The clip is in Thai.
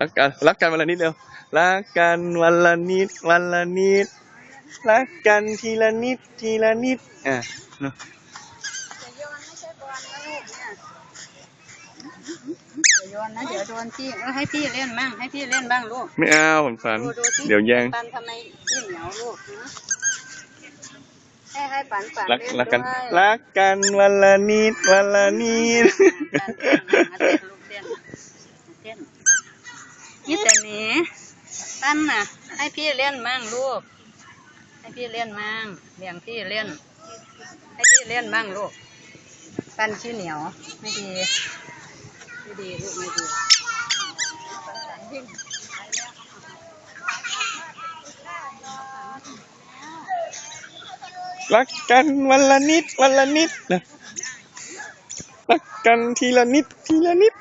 รักกันรักกันวันละนิดเดียวรักกันวันละนิดวันละนิดรักกันทีละนิดทีละนิดอะเนอะจะโยนไม่ใช่บอลนะลูกเนี่ยอย่าโยนนะเดี๋ยวโดนพี่เออให้พี่เล่นบ้างให้พี่เล่นบ้างลูกไม่เอาผมฝันดูดูที่เดี๋ยวแย่งปันทำไมพี่เหนียวลูกนะให้ให้ปันปันรักเล่นรักกันด้วยรักกันวันละนิดวันละนิด ปันเต้นมาเต้นลูกเต้นมาเต้น นี่แต่หนีปันน่ะ ให้พี่เล่นมั่งลูก ให้พี่เล่นมั่งเลี้ยงพี่เล่น ให้พี่เล่นบ้างลูกปั้นขี้เหนียวไม่ดีไม่ดีลูกไม่ดีรักกันวันละนิดวันละนิดนะรักกันทีละนิดทีละนิด